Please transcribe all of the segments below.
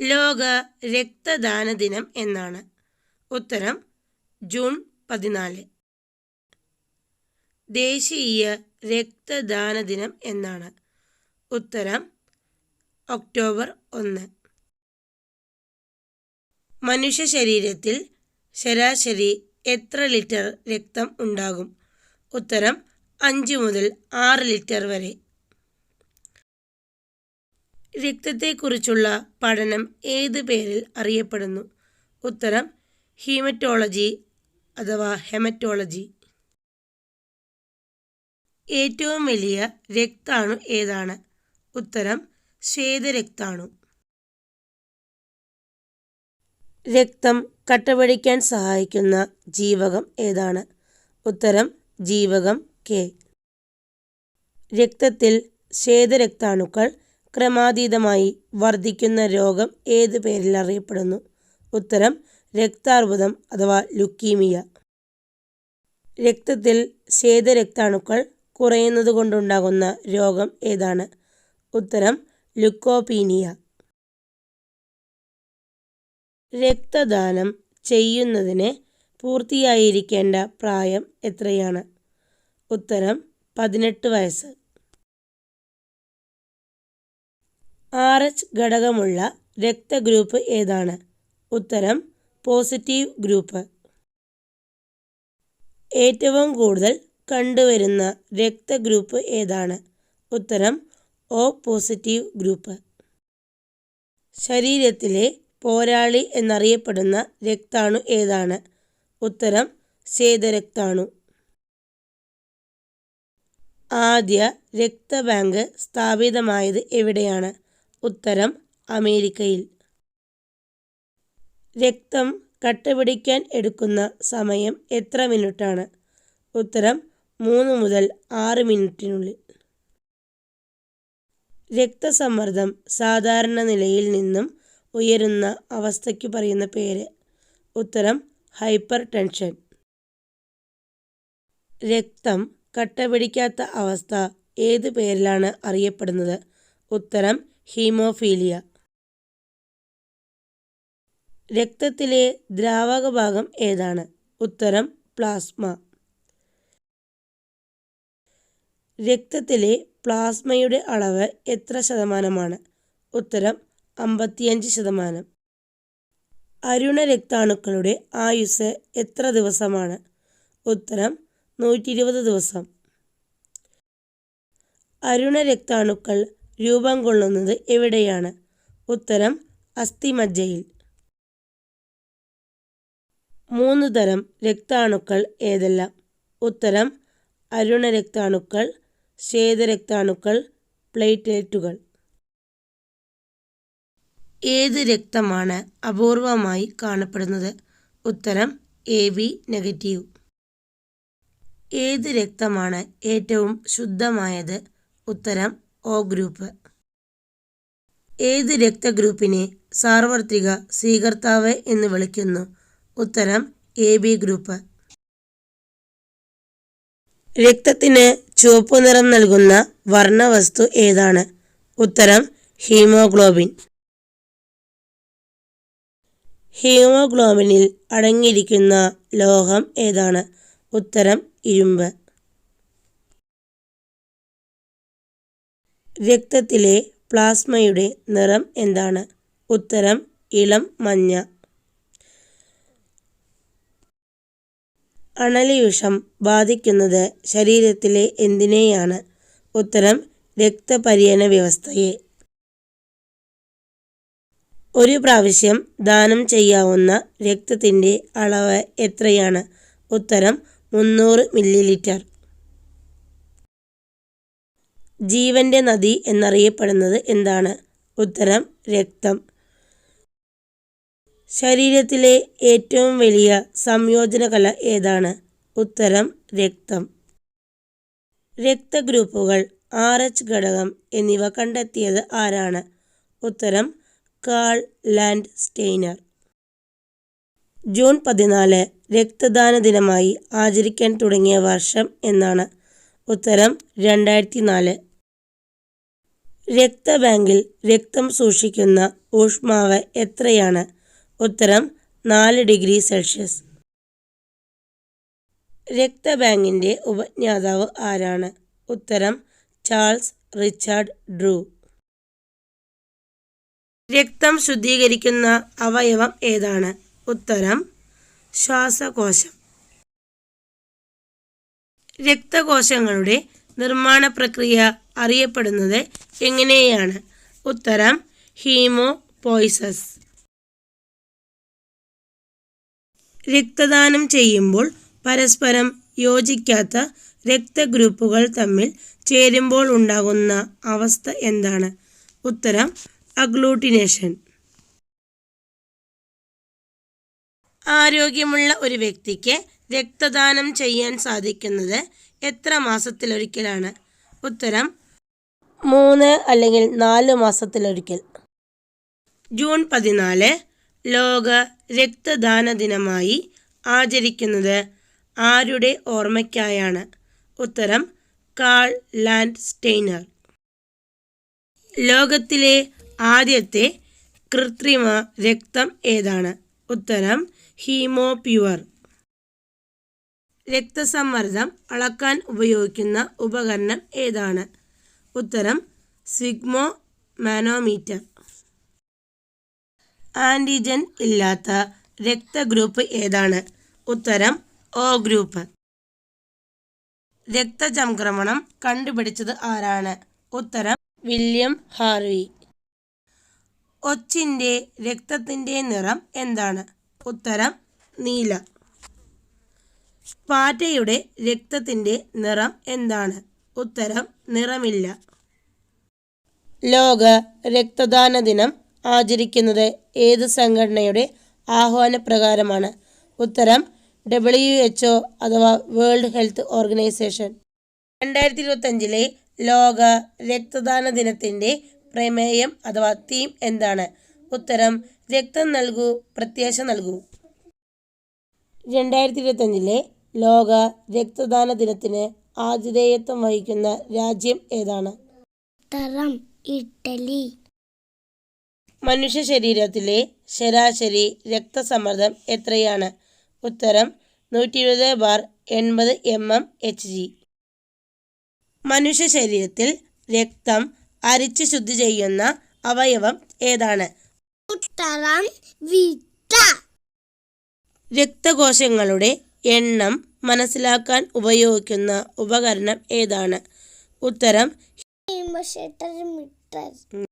ലോക രക്തദാന ദിനം എന്നാണ്. ഉത്തരം ജൂൺ പതിനാല്. ദേശീയ രക്തദാന ദിനം എന്നാണ്. ഉത്തരം ഒക്ടോബർ ഒന്ന്. മനുഷ്യ ശരീരത്തിൽ ശരാശരി എത്ര ലിറ്റർ രക്തം ഉണ്ടാകും? ഉത്തരം അഞ്ച് മുതൽ ആറ് ലിറ്റർ വരെ. രക്തത്തെക്കുറിച്ചുള്ള പഠനം ഏത് പേരിൽ അറിയപ്പെടുന്നു? ഉത്തരം ഹീമറ്റോളജി അഥവാ ഹെമറ്റോളജി. ഏറ്റവും വലിയ രക്താണു ഏതാണ്? ഉത്തരം ശ്വേതരക്താണു. രക്തം കട്ടപിടിക്കാൻ സഹായിക്കുന്ന ജീവകം ഏതാണ്? ഉത്തരം ജീവകം കെ. രക്തത്തിൽ ശ്വേതരക്താണുക്കൾ ക്രമാതീതമായി വർദ്ധിക്കുന്ന രോഗം ഏത് പേരിൽ അറിയപ്പെടുന്നു? ഉത്തരം രക്താർബുദം അഥവാ ലുക്കീമിയ. രക്തത്തിൽ ശ്വേതരക്താണുക്കൾ കുറയുന്നത് കൊണ്ടുണ്ടാകുന്ന രോഗം ഏതാണ്? ഉത്തരം ലുക്കോപീനിയ. രക്തദാനം ചെയ്യുന്നതിന് പൂർത്തിയായിരിക്കേണ്ട പ്രായം എത്രയാണ്? ഉത്തരം പതിനെട്ട് വയസ്സ്. ആർ എച്ച് ഘടകമുള്ള രക്തഗ്രൂപ്പ് ഏതാണ്? ഉത്തരം പോസിറ്റീവ് ഗ്രൂപ്പ്. ഏറ്റവും കൂടുതൽ കണ്ടുവരുന്ന രക്തഗ്രൂപ്പ് ഏതാണ്? ഉത്തരം ഒ പോസിറ്റീവ് ഗ്രൂപ്പ്. ശരീരത്തിലെ പോരാളി എന്നറിയപ്പെടുന്ന രക്താണു ഏതാണ്? ഉത്തരം ശ്വേതരക്താണു. ആദ്യ രക്തബാങ്ക് സ്ഥാപിതമായത് എവിടെയാണ്? ഉത്തരം അമേരിക്കയിൽ. രക്തം കട്ടപിടിക്കാൻ എടുക്കുന്ന സമയം എത്ര മിനിറ്റാണ്? ഉത്തരം മൂന്ന് മുതൽ ആറ് മിനിറ്റിനുള്ളിൽ. രക്തസമ്മർദ്ദം സാധാരണ നിലയിൽ നിന്നും ഉയരുന്ന അവസ്ഥയ്ക്ക് പറയുന്ന പേര്. ഉത്തരം ഹൈപ്പർ ടെൻഷൻ രക്തം കട്ടപിടിക്കാത്ത അവസ്ഥ ഏത് പേരിലാണ് അറിയപ്പെടുന്നത്? ഉത്തരം ഹീമോഫീലിയ. രക്തത്തിലെ ദ്രാവക ഭാഗം ഏതാണ്? ഉത്തരം പ്ലാസ്മ. രക്തത്തിലെ പ്ലാസ്മയുടെ അളവ് എത്ര ശതമാനമാണ്? ഉത്തരം അമ്പത്തിയഞ്ച് ശതമാനം. അരുണ രക്താണുക്കളുടെ ആയുസ് എത്ര ദിവസമാണ്? ഉത്തരം നൂറ്റി ദിവസം. അരുണ രക്താണുക്കൾ രൂപം കൊള്ളുന്നത് എവിടെയാണ്? ഉത്തരം അസ്ഥിമജ്ജയിൽ മൂന്ന് തരം രക്താണുക്കൾ ഏതെല്ലാം? ഉത്തരം അരുണ രക്താണുക്കൾ ശ്വേതരക്താണുക്കൾ പ്ലേറ്റ്ലെറ്റുകൾ. ഏത് രക്തമാണ് അപൂർവമായി കാണപ്പെടുന്നത്? ഉത്തരം എ ബി നെഗറ്റീവ്. ഏത് രക്തമാണ് ഏറ്റവും ശുദ്ധമായത്? ഉത്തരം ഒ ഗ്രൂപ്പ്. ഏത് രക്തഗ്രൂപ്പിനെ സാർവത്രിക സ്വീകർത്താവ് എന്ന് വിളിക്കുന്നു? ഉത്തരം എ ബി ഗ്രൂപ്പ്. രക്തത്തിന് ചുവപ്പ് നിറം നൽകുന്ന വർണവസ്തു ഏതാണ്? ഉത്തരം ഹീമോഗ്ലോബിൻ. ഹീമോഗ്ലോബിനിൽ അടങ്ങിയിരിക്കുന്ന ലോഹം ഏതാണ്? ഉത്തരം ഇരുമ്പ്. രക്തത്തിലെ പ്ലാസ്മയുടെ നിറം എന്താണ്? ഉത്തരം ഇളം മഞ്ഞ. അണലിവിഷം ബാധിക്കുന്നത് ശരീരത്തിലെ എന്തിനെയാണ്? ഉത്തരം രക്തപര്യന വ്യവസ്ഥയെ. ഒരു പ്രാവശ്യം ദാനം ചെയ്യാവുന്ന രക്തത്തിന്റെ അളവ് എത്രയാണ്? ഉത്തരം മുന്നൂറ് മില്ലി ലിറ്റർ ജീവന്റെ നദി എന്നറിയപ്പെടുന്നത് എന്താണ്? ഉത്തരം രക്തം. ശരീരത്തിലെ ഏറ്റവും വലിയ സംയോജന കല ഏതാണ്? ഉത്തരം രക്തം. രക്തഗ്രൂപ്പുകൾ ആർ എച്ച് ഘടകം എന്നിവ കണ്ടെത്തിയത് ആരാണ്? ഉത്തരം കാൾ ലാൻഡ് സ്റ്റെയ്നർ. ജൂൺ പതിനാല് രക്തദാന ദിനമായി ആചരിക്കാൻ തുടങ്ങിയ വർഷം എന്നാണ്. ഉത്തരം രണ്ടായിരത്തി നാല് രക്തബാങ്കിൽ രക്തം സൂക്ഷിക്കുന്ന ഊഷ്മാവ് എത്രയാണ്? ഉത്തരം നാല് ഡിഗ്രി സെൽഷ്യസ്. രക്തബാങ്കിന്റെ ഉപജ്ഞാതാവ് ആരാണ്? ഉത്തരം ചാൾസ് റിച്ചാർഡ് ഡ്രൂ. രക്തം ശുദ്ധീകരിക്കുന്ന അവയവം ഏതാണ്? ഉത്തരം ശ്വാസകോശം. രക്തകോശങ്ങളുടെ നിർമ്മാണ പ്രക്രിയ അറിയപ്പെടുന്നത് എങ്ങനെയാണ്? ഉത്തരം ഹീമോപോയിസസ്. രക്തദാനം ചെയ്യുമ്പോൾ പരസ്പരം യോജിക്കാത്ത രക്തഗ്രൂപ്പുകൾ തമ്മിൽ ചേരുമ്പോൾ ഉണ്ടാകുന്ന അവസ്ഥ എന്താണ്? ഉത്തരം അഗ്ലൂട്ടിനേഷൻ. ആരോഗ്യമുള്ള ഒരു വ്യക്തിക്ക് രക്തദാനം ചെയ്യാൻ സാധിക്കുന്നത് എത്ര മാസത്തിലൊരിക്കലാണ്? ഉത്തരം മൂന്ന് അല്ലെങ്കിൽ നാല് മാസത്തിലൊരിക്കൽ. ജൂൺ പതിനാല് ലോക രക്തദാന ദിനമായി ആചരിക്കുന്നത് ആരുടെ ഓർമ്മയ്ക്കായാണ്? ഉത്തരം കാൾ ലാൻഡ് സ്റ്റെയ്നർ ലോകത്തിലെ ആദ്യത്തെ കൃത്രിമ രക്തം ഏതാണ്? ഉത്തരം ഹീമോ പ്യുവർ രക്തസമ്മർദ്ദം അളക്കാൻ ഉപയോഗിക്കുന്ന ഉപകരണം ഏതാണ്? ഉത്തരം സിഗ്മോ മാനോമീറ്റർ ആന്റിജൻ ഇല്ലാത്ത രക്തഗ്രൂപ്പ് ഏതാണ്? ഉത്തരം ഒ ഗ്രൂപ്പ് രക്തചംക്രമണം കണ്ടുപിടിച്ചത് ആരാണ്? ഉത്തരം വില്യം ഹാർവി. ഒച്ചിന്റെ രക്തത്തിന്റെ നിറം എന്താണ്? ഉത്തരം നീല. പാറ്റയുടെ രക്തത്തിന്റെ നിറം എന്താണ്? ഉത്തരം നിറമില്ല. ലോക രക്തദാന ദിനം ആചരിക്കുന്നത് ഏത് സംഘടനയുടെ ആഹ്വാനപ്രകാരമാണ്? ഉത്തരം ഡബ്ല്യു എച്ച് ഒ അഥവാ വേൾഡ് ഹെൽത്ത് ഓർഗനൈസേഷൻ. രണ്ടായിരത്തി ഇരുപത്തഞ്ചിലെ ലോക രക്തദാന ദിനത്തിന്റെ പ്രമേയം അഥവാ തീം എന്താണ്? ഉത്തരം രക്തം നൽകൂ പ്രത്യാശ നൽകൂ. രണ്ടായിരത്തി ഇരുപത്തഞ്ചിലെ ലോക രക്തദാന ദിനത്തിന് ആതിഥേയത്വം വഹിക്കുന്ന രാജ്യം ഏതാണ്? ഉത്തരം ഇറ്റലി മനുഷ്യ ശരീരത്തിലെ ശരാശരി രക്തസമ്മർദ്ദം എത്രയാണ്? ഉത്തരം നൂറ്റി ഇരുപത് ബാർ എൺപത് എം എം എച്ച് ജി. മനുഷ്യ ശരീരത്തിൽ രക്തം അരിച്ചു ശുദ്ധി ചെയ്യുന്ന അവയവം ഏതാണ്? ഉത്തരം രക്തകോശങ്ങളുടെ എണ്ണം മനസ്സിലാക്കാൻ ഉപയോഗിക്കുന്ന ഉപകരണം ഏതാണ്? ഉത്തരം മീറ്റർ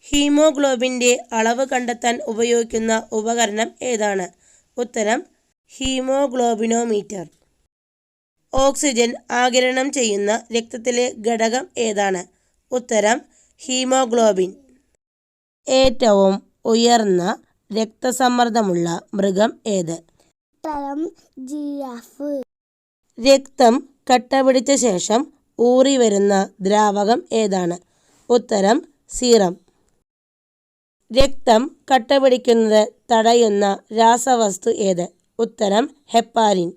ഹീമോഗ്ലോബിന്റെ അളവ് കണ്ടെത്താൻ ഉപയോഗിക്കുന്ന ഉപകരണം ഏതാണ്? ഉത്തരം ഹീമോഗ്ലോബിനോമീറ്റർ. ഓക്സിജൻ ആകിരണം ചെയ്യുന്ന രക്തത്തിലെ ഘടകം ഏതാണ്? ഉത്തരം ഹീമോഗ്ലോബിൻ. ഏറ്റവും ഉയർന്ന രക്തസമ്മർദ്ദമുള്ള മൃഗം ഏത്? രക്തം കട്ടപിടിച്ച ശേഷം ഊറി വരുന്ന ദ്രാവകം ഏതാണ്? ഉത്തരം സീറം. രക്തം കട്ടപിടിക്കുന്നത് തടയുന്ന രാസവസ്തു ഏത്? ഉത്തരം ഹെപ്പാരിൻ.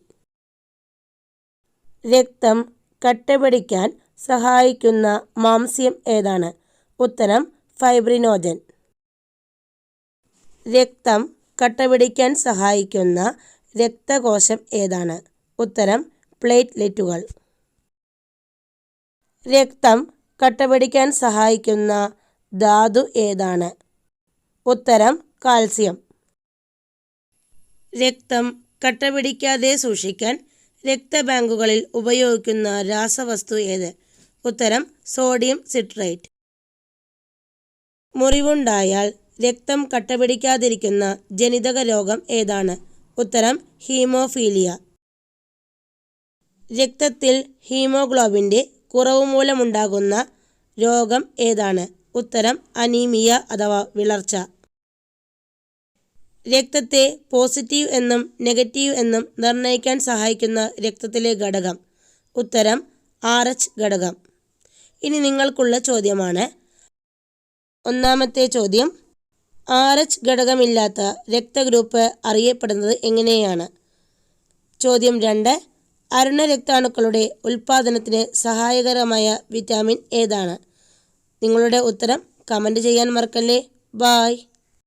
രക്തം കട്ടപിടിക്കാൻ സഹായിക്കുന്ന മാംസ്യം ഏതാണ്? ഉത്തരം ഫൈബ്രിനോജൻ. രക്തം കട്ടപിടിക്കാൻ സഹായിക്കുന്ന രക്തകോശം ഏതാണ്? ഉത്തരം പ്ലേറ്റ്ലെറ്റുകൾ. രക്തം കട്ടപിടിക്കാൻ സഹായിക്കുന്ന ധാതു ഏതാണ്? ഉത്തരം കാൽസ്യം. രക്തം കട്ടപിടിക്കാതെ സൂക്ഷിക്കാൻ രക്തബാങ്കുകളിൽ ഉപയോഗിക്കുന്ന രാസവസ്തു ഏത്? ഉത്തരം സോഡിയം സിട്രേറ്റ്. മുറിവുണ്ടായാൽ രക്തം കട്ടപിടിക്കാതിരിക്കുന്ന ജനിതക രോഗം ഏതാണ്? ഉത്തരം ഹീമോഫീലിയ. രക്തത്തിൽ ഹീമോഗ്ലോബിന്റെ കുറവ് മൂലമുണ്ടാകുന്ന രോഗം ഏതാണ്? ഉത്തരം അനീമിയ അഥവാ വിളർച്ച. രക്തത്തെ പോസിറ്റീവ് എന്നും നെഗറ്റീവ് എന്നും നിർണയിക്കാൻ സഹായിക്കുന്ന രക്തത്തിലെ ഘടകം. ഉത്തരം ആർ എച്ച് ഘടകം. ഇനി നിങ്ങൾക്കുള്ള ചോദ്യമാണ്. ഒന്നാമത്തെ ചോദ്യം ആർ എച്ച് ഘടകമില്ലാത്ത രക്തഗ്രൂപ്പ് അറിയപ്പെടുന്നത് എങ്ങനെയാണ്? ചോദ്യം രണ്ട് അരുണ രക്താണുക്കളുടെ ഉൽപ്പാദനത്തിന് സഹായകരമായ വിറ്റാമിൻ ഏതാണ്? നിങ്ങളുടെ ഉത്തരം കമന്റ് ചെയ്യാൻ മറക്കല്ലേ. ബായ്